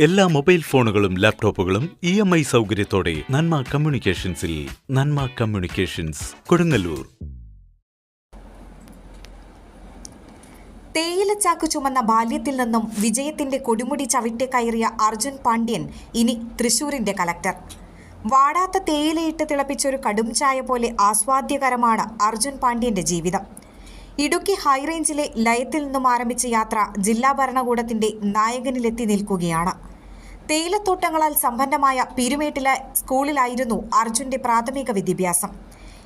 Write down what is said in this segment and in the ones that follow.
എല്ലാ മൊബൈൽ ഫോണുകളും ലാപ്ടോപ്പുകളും ഇ എം ഐ സൗകര്യത്തോടെ നന്മ കമ്മ്യൂണിക്കേഷൻസിൽ നന്മ കമ്മ്യൂണിക്കേഷൻസ് കൊടുങ്ങല്ലൂർ. തേയിലച്ചാക്ക് ചുമന്ന ബാല്യത്തിൽ നിന്നും വിജയത്തിന്റെ കൊടുമുടി ചവിട്ടി കയറിയ അർജുൻ പാണ്ഡ്യൻ ഇനി തൃശൂരിന്റെ കലക്ടർ. വാടാത്ത തേയിലയിട്ട് തിളപ്പിച്ചൊരു കടും ചായ പോലെ ആസ്വാദ്യകരമാണ് അർജുൻ പാണ്ഡ്യന്റെ ജീവിതം. ഇടുക്കി ഹൈറേഞ്ചിലെ ലയത്തിൽ നിന്നും ആരംഭിച്ച യാത്ര ജില്ലാ ഭരണകൂടത്തിന്റെ നായകനിലെത്തി നിൽക്കുകയാണ്. തേയിലത്തോട്ടങ്ങളാൽ സമ്പന്നമായ പിരുമേട്ടിലെ സ്കൂളിലായിരുന്നു അർജുന്റെ പ്രാഥമിക വിദ്യാഭ്യാസം.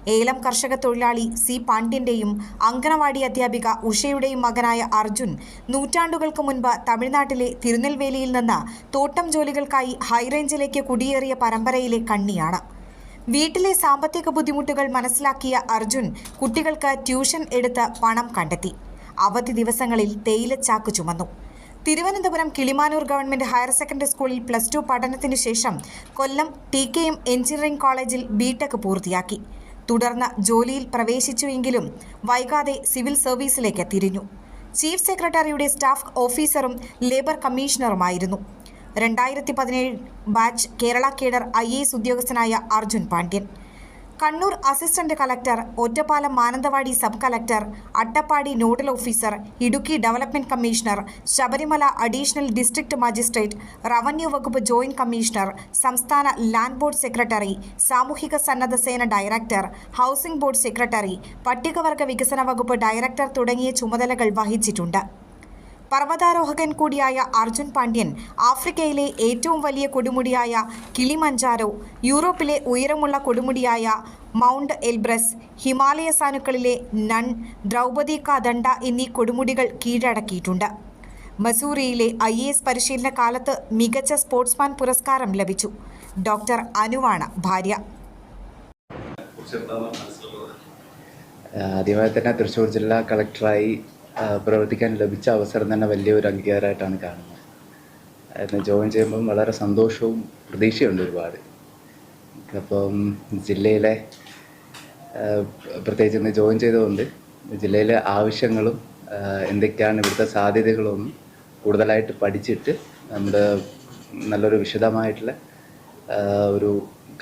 ഏലം കർഷക തൊഴിലാളി സി പാണ്ഡ്യന്റെയും അങ്കണവാടി അധ്യാപിക ഉഷയുടെയും മകനായ അർജുൻ നൂറ്റാണ്ടുകൾക്ക് മുൻപ് തമിഴ്നാട്ടിലെ തിരുനെൽവേലിയിൽ നിന്ന് തോട്ടം ജോലികൾക്കായി ഹൈറേഞ്ചിലേക്ക് കുടിയേറിയ പരമ്പരയിലെ കണ്ണിയാണ്. വീട്ടിലെ സാമ്പത്തിക ബുദ്ധിമുട്ടുകൾ മനസ്സിലാക്കിയ അർജുൻ കുട്ടികൾക്ക് ട്യൂഷൻ എടുത്ത് പണം കണ്ടെത്തി. അവധി ദിവസങ്ങളിൽ തേയിലച്ചാക്ക് ചുമന്നു. Thiruvananthapuram Kilimanoor government higher secondary സ്കൂളിൽ പ്ലസ് ടു പഠനത്തിനു ശേഷം Kollam T K M engineering കോളേജിൽ ബിടെക് പൂർത്തിയാക്കി. തുടർന്ന് ജോലിയിൽ പ്രവേശിച്ചുവെങ്കിലും വൈകാതെ സിവിൽ സർവീസിലേക്ക് തിരിഞ്ഞു. ചീഫ് സെക്രട്ടറിയുടെ സ്റ്റാഫ് ഓഫീസറും ലേബർ കമ്മീഷണറുമായിരുന്നു. രണ്ടായിരത്തി പതിനേഴ് batch Kerala cadre I A S ഉദ്യോഗസ്ഥനായ Arjun Pandian. Kannur assistant collector Ottapalam Mananthavady sub collector Attappadi nodal officer Idukki development commissioner Sabarimala additional district magistrate revenue വകുപ്പ് ജോയിന്റ് കമ്മീഷണർ സംസ്ഥാന land board secretary സാമൂഹിക സന്നദ്ധ സേന director housing board secretary പട്ടികവർഗ വികസന വകുപ്പ് director തുടങ്ങിയ ചുമതലകൾ വഹിച്ചിട്ടുണ്ട്. പർവതാരോഹകൻ കൂടിയായ അർജുൻ പാണ്ഡ്യൻ ആഫ്രിക്കയിലെ ഏറ്റവും വലിയ കൊടുമുടിയായ കിളിമഞ്ചാരോ യൂറോപ്പിലെ ഉയരമുള്ള കൊടുമുടിയായ മൗണ്ട് എൽബ്രസ് ഹിമാലയ സാനുക്കളിലെ നൺ ദ്രൗപദി കാദണ്ട എന്നീ കൊടുമുടികൾ കീഴടക്കിയിട്ടുണ്ട്. മസൂറിയിലെ ഐ എ എസ് പരിശീലന കാലത്ത് മികച്ച സ്പോർട്സ്മാൻ പുരസ്കാരം ലഭിച്ചു. ഡോക്ടർ അനുവാണ് ഭാര്യ. ആദ്യമായി തന്നെ തൃശ്ശൂർ ജില്ലാ കളക്ടറായി പ്രവർത്തിക്കാൻ ലഭിച്ച അവസരം തന്നെ വലിയൊരു അംഗീകാരമായിട്ടാണ് കാണുന്നത്. അതിന് ജോയിൻ ചെയ്യുമ്പം വളരെ സന്തോഷവും പ്രതീക്ഷയുണ്ട് ഒരുപാട്. അപ്പം ജില്ലയിലെ പ്രത്യേകിച്ച് ഇന്ന് ജോയിൻ ചെയ്തുകൊണ്ട് ജില്ലയിലെ ആവശ്യങ്ങളും എന്തൊക്കെയാണ് ഇവിടുത്തെ സാധ്യതകളും കൂടുതലായിട്ട് പഠിച്ചിട്ട് നമ്മുടെ നല്ലൊരു വിശദമായിട്ടുള്ള ഒരു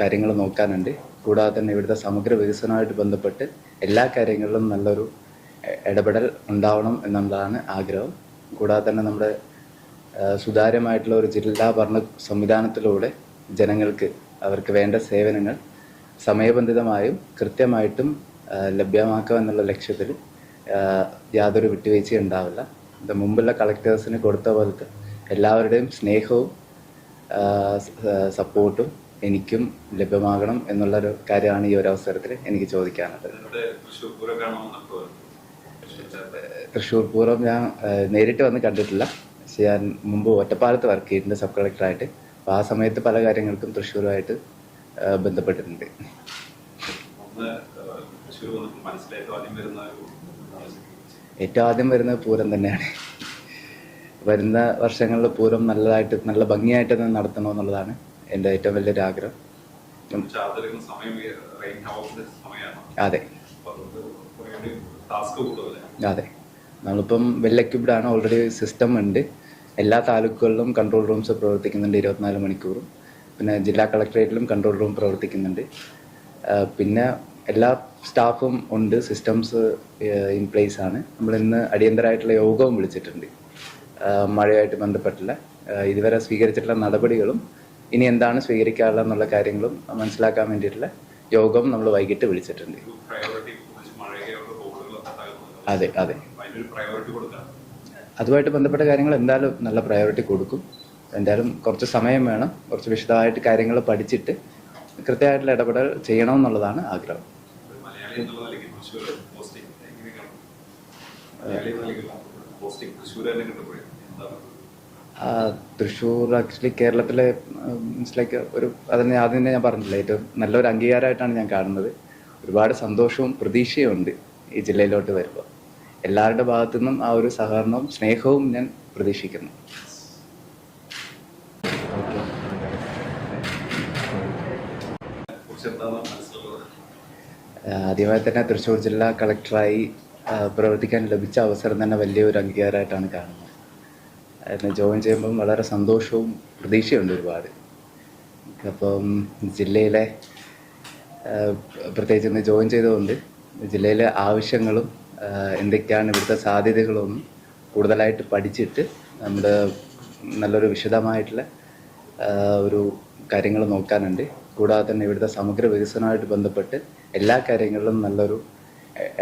കാര്യങ്ങൾ നോക്കാനുണ്ട്. കൂടാതെ തന്നെ ഇവിടുത്തെ സമഗ്ര വികസനവുമായിട്ട് ബന്ധപ്പെട്ട് എല്ലാ കാര്യങ്ങളിലും നല്ലൊരു ഇടപെടൽ ഉണ്ടാവണം എന്നുള്ളതാണ് ആഗ്രഹം. കൂടാതെ തന്നെ നമ്മുടെ സുതാര്യമായിട്ടുള്ള ഒരു ജില്ലാ ഭരണ സംവിധാനത്തിലൂടെ ജനങ്ങൾക്ക് അവർക്ക് വേണ്ട സേവനങ്ങൾ സമയബന്ധിതമായും കൃത്യമായിട്ടും ലഭ്യമാക്കുക എന്നുള്ള ലക്ഷ്യത്തിൽ യാതൊരു വിട്ടുവീഴ്ചയും ഉണ്ടാവില്ല. ഇത് മുമ്പുള്ള കളക്ടേഴ്സിന് കൊടുത്ത പോലത്തെ എല്ലാവരുടെയും സ്നേഹവും സപ്പോർട്ടും എനിക്കും ലഭ്യമാകണം എന്നുള്ളൊരു കാര്യമാണ് ഈ ഒരു അവസരത്തിൽ എനിക്ക് ചോദിക്കാനുള്ളത്. തൃശ്ശൂർ പൂരം പൂർവം ഞാൻ നേരിട്ട് വന്ന് കണ്ടിട്ടില്ല. പക്ഷെ ഞാൻ മുമ്പ് ഒറ്റപ്പാലത്ത് വർക്ക് ചെയ്തിട്ടുണ്ട് സബ് കളക്ടറായിട്ട് അപ്പോൾ ആ സമയത്ത് പല കാര്യങ്ങൾക്കും തൃശ്ശൂരുമായിട്ട് ബന്ധപ്പെട്ടിട്ടുണ്ട്. ഏറ്റവും ആദ്യം വരുന്നത് പൂരം തന്നെയാണ്. വരുന്ന വർഷങ്ങളിൽ പൂരം നല്ലതായിട്ട് നല്ല ഭംഗിയായിട്ട് തന്നെ നടത്തണമെന്നുള്ളതാണ് എന്റെ ഏറ്റവും വലിയൊരു ആഗ്രഹം. അതെ. അതെ. നമ്മളിപ്പം വെൽ equipped ആണ് ഓൾറെഡി സിസ്റ്റം ഉണ്ട്. എല്ലാ താലൂക്കുകളിലും കൺട്രോൾ റൂംസ് പ്രവർത്തിക്കുന്നുണ്ട് ഇരുപത്തിനാല് മണിക്കൂറും. പിന്നെ ജില്ലാ കളക്ടറേറ്റിലും കൺട്രോൾ റൂം പ്രവർത്തിക്കുന്നുണ്ട്. പിന്നെ എല്ലാ സ്റ്റാഫും ഉണ്ട് സിസ്റ്റംസ് ഇൻ പ്ലേസ് ആണ്. നമ്മൾ ഇന്ന് അടിയന്തരമായിട്ടുള്ള യോഗവും വിളിച്ചിട്ടുണ്ട്. മഴയുമായിട്ട് മഴയായിട്ട് ബന്ധപ്പെട്ടുള്ള ഇതുവരെ സ്വീകരിച്ചിട്ടുള്ള നടപടികളും ഇനി എന്താണ് സ്വീകരിക്കാനുള്ള എന്നുള്ള കാര്യങ്ങളും മനസ്സിലാക്കാൻ വേണ്ടിയിട്ടുള്ള യോഗം നമ്മൾ വൈകിട്ട് വിളിച്ചിട്ടുണ്ട് ഒരു പ്രയോറിറ്റി മഴയുള്ള റോഡുകളൊക്കെ തകർന്നു അതെ അതെ. അതുമായിട്ട് ബന്ധപ്പെട്ട കാര്യങ്ങൾ എന്തായാലും നല്ല പ്രയോറിറ്റി കൊടുക്കും. എന്തായാലും കുറച്ച് സമയം വേണം. കുറച്ച് വിശദമായിട്ട് കാര്യങ്ങൾ പഠിച്ചിട്ട് കൃത്യമായിട്ടുള്ള ഇടപെടൽ ചെയ്യണമെന്നുള്ളതാണ് ആഗ്രഹം. തൃശ്ശൂർ ആക്ച്വലി കേരളത്തിലെ മീൻസ് ലൈക്ക് ഒരു അതിന് ആദ്യം തന്നെ ഞാൻ പറഞ്ഞില്ല ഏറ്റവും നല്ലൊരു അംഗീകാരമായിട്ടാണ് ഞാൻ കാണുന്നത്. ഒരുപാട് സന്തോഷവും പ്രതീക്ഷയും ഉണ്ട് ഈ ജില്ലയിലോട്ട് വരുമ്പോൾ. എല്ലാവരുടെ ഭാഗത്തു നിന്നും ആ ഒരു സഹകരണവും സ്നേഹവും ഞാൻ പ്രതീക്ഷിക്കുന്നു. ആദ്യമായി തന്നെ തൃശ്ശൂർ ജില്ലാ കളക്ടറായി പ്രവർത്തിക്കാൻ ലഭിച്ച അവസരം തന്നെ വലിയൊരു അംഗീകാരമായിട്ടാണ് കാണുന്നത്. അതിന് ജോയിൻ ചെയ്യുമ്പം വളരെ സന്തോഷവും പ്രതീക്ഷയുണ്ട് ഒരുപാട്. അപ്പം ജില്ലയിലെ പ്രത്യേകിച്ച് ഇന്ന് ജോയിൻ ചെയ്തുകൊണ്ട് ജില്ലയിലെ ആവശ്യങ്ങളും എന്തൊക്കെയാണ് ഇവിടുത്തെ സാധ്യതകളൊന്നും കൂടുതലായിട്ട് പഠിച്ചിട്ട് നമ്മുടെ നല്ലൊരു വിശദമായിട്ടുള്ള ഒരു കാര്യങ്ങൾ നോക്കാനുണ്ട്. കൂടാതെ തന്നെ ഇവിടുത്തെ സമഗ്ര വികസനമായിട്ട് ബന്ധപ്പെട്ട് എല്ലാ കാര്യങ്ങളിലും നല്ലൊരു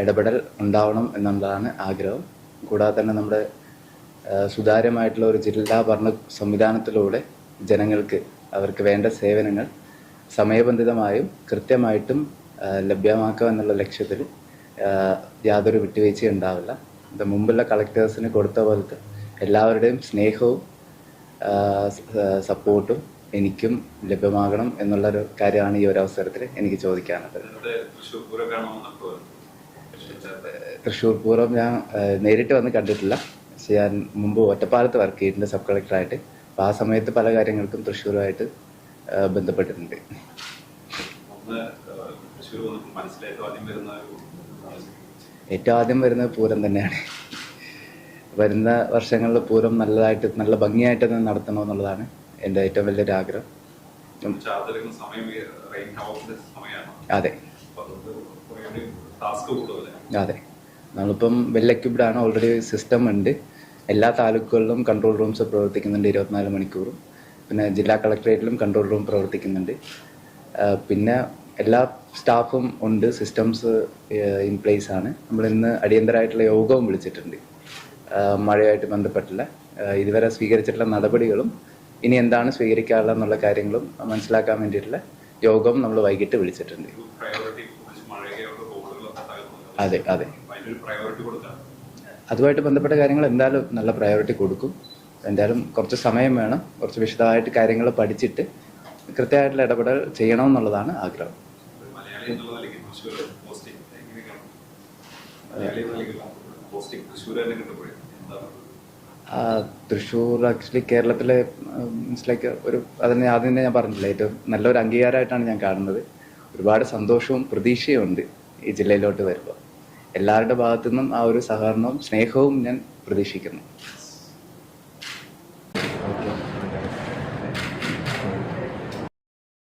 ഇടപെടൽ ഉണ്ടാവണം എന്നുള്ളതാണ് ആഗ്രഹം. കൂടാതെ തന്നെ നമ്മുടെ സുതാര്യമായിട്ടുള്ള ഒരു ജില്ലാ ഭരണ സംവിധാനത്തിലൂടെ ജനങ്ങൾക്ക് അവർക്ക് വേണ്ട സേവനങ്ങൾ സമയബന്ധിതമായും കൃത്യമായിട്ടും ലഭ്യമാക്കുക എന്നുള്ള ലക്ഷ്യത്തിൽ യാതൊരു വിട്ടുവീഴ്ചയും ഉണ്ടാവില്ല. ഇത് മുമ്പുള്ള കളക്ടേഴ്സിന് കൊടുത്ത പോലത്തെ എല്ലാവരുടെയും സ്നേഹവും സപ്പോർട്ടും എനിക്കും ലഭ്യമാകണം എന്നുള്ളൊരു കാര്യമാണ് ഈ ഒരു അവസരത്തിൽ എനിക്ക് ചോദിക്കാനുള്ളത്. തൃശ്ശൂർ പൂരം ഞാൻ നേരിട്ട് വന്ന് കണ്ടിട്ടില്ല. പക്ഷെ ഞാൻ മുമ്പ് ഒറ്റപ്പാലത്ത് വർക്ക് ചെയ്തിട്ടുണ്ട് സബ് കളക്ടറായിട്ട്. അപ്പോൾ ആ സമയത്ത് പല കാര്യങ്ങൾക്കും തൃശ്ശൂരുമായിട്ട് ബന്ധപ്പെട്ടിട്ടുണ്ട്. തൃശ്ശൂർ വന്നപ്പോൾ മനസ്സിലായിട്ട് ആദ്യം വരുന്ന ഒരു ഏറ്റവും ആദ്യം വരുന്നത് പൂരം തന്നെയാണ്. വരുന്ന വർഷങ്ങളിൽ പൂരം നല്ലതായിട്ട് നല്ല ഭംഗിയായിട്ട് തന്നെ നടത്തണമെന്നുള്ളതാണ് എന്റെ ഏറ്റവും വലിയൊരു ആഗ്രഹം. അതെ. അതെ. നമ്മളിപ്പം ആണ് ഓൾറെഡി സിസ്റ്റം ഉണ്ട്. എല്ലാ താലൂക്കുകളിലും കൺട്രോൾ റൂംസ് പ്രവർത്തിക്കുന്നുണ്ട് ഇരുപത്തിനാല് മണിക്കൂറും. പിന്നെ ജില്ലാ കളക്ടറേറ്റിലും കൺട്രോൾ റൂം പ്രവർത്തിക്കുന്നുണ്ട്. പിന്നെ എല്ലാ സ്റ്റാഫും ഉണ്ട് സിസ്റ്റംസ് ഇൻ പ്ലേസ് ആണ്. നമ്മൾ ഇന്ന് അടിയന്തരമായിട്ടുള്ള യോഗവും വിളിച്ചിട്ടുണ്ട്. മഴയായിട്ട് ബന്ധപ്പെട്ടുള്ള ഇതുവരെ സ്വീകരിച്ചിട്ടുള്ള നടപടികളും ഇനി എന്താണ് സ്വീകരിക്കാനുള്ള എന്നുള്ള കാര്യങ്ങളും മനസ്സിലാക്കാൻ വേണ്ടിയിട്ടുള്ള യോഗം നമ്മൾ വൈകിട്ട് വിളിച്ചിട്ടുണ്ട്. അതെ അതെ. അതുമായിട്ട് ബന്ധപ്പെട്ട കാര്യങ്ങൾ എന്തായാലും നല്ല പ്രയോറിറ്റി കൊടുക്കും. എന്തായാലും കുറച്ച് സമയം വേണം. കുറച്ച് വിശദമായിട്ട് കാര്യങ്ങൾ പഠിച്ചിട്ട് കൃത്യമായിട്ടുള്ള ഇടപെടൽ ചെയ്യണമെന്നുള്ളതാണ് ആഗ്രഹം. മലയാളി എന്നുള്ള നിലയ്ക്ക് തൃശ്ശൂർ പോസ്റ്റിംഗ് എങ്ങനെയാണ് മലയാളി എന്ന നിലയ്ക്കുള്ള പോസ്റ്റിംഗ് തൃശ്ശൂർ തന്നെ കിട്ടപ്പോഴേ എന്താണ് തൃശ്ശൂർ ആക്ച്വലി കേരളത്തിലെ മീൻസ് ലൈക്ക് ഒരു അതിന് ആദ്യം തന്നെ ഞാൻ പറഞ്ഞില്ല ഏറ്റവും നല്ലൊരു അംഗീകാരമായിട്ടാണ് ഞാൻ കാണുന്നത്. ഒരുപാട് സന്തോഷവും പ്രതീക്ഷയും ഉണ്ട് ഈ ജില്ലയിലോട്ട് വരുമ്പോൾ. എല്ലാവരുടെ ഭാഗത്തു നിന്നും ആ ഒരു സഹകരണവും സ്നേഹവും ഞാൻ പ്രതീക്ഷിക്കുന്നു.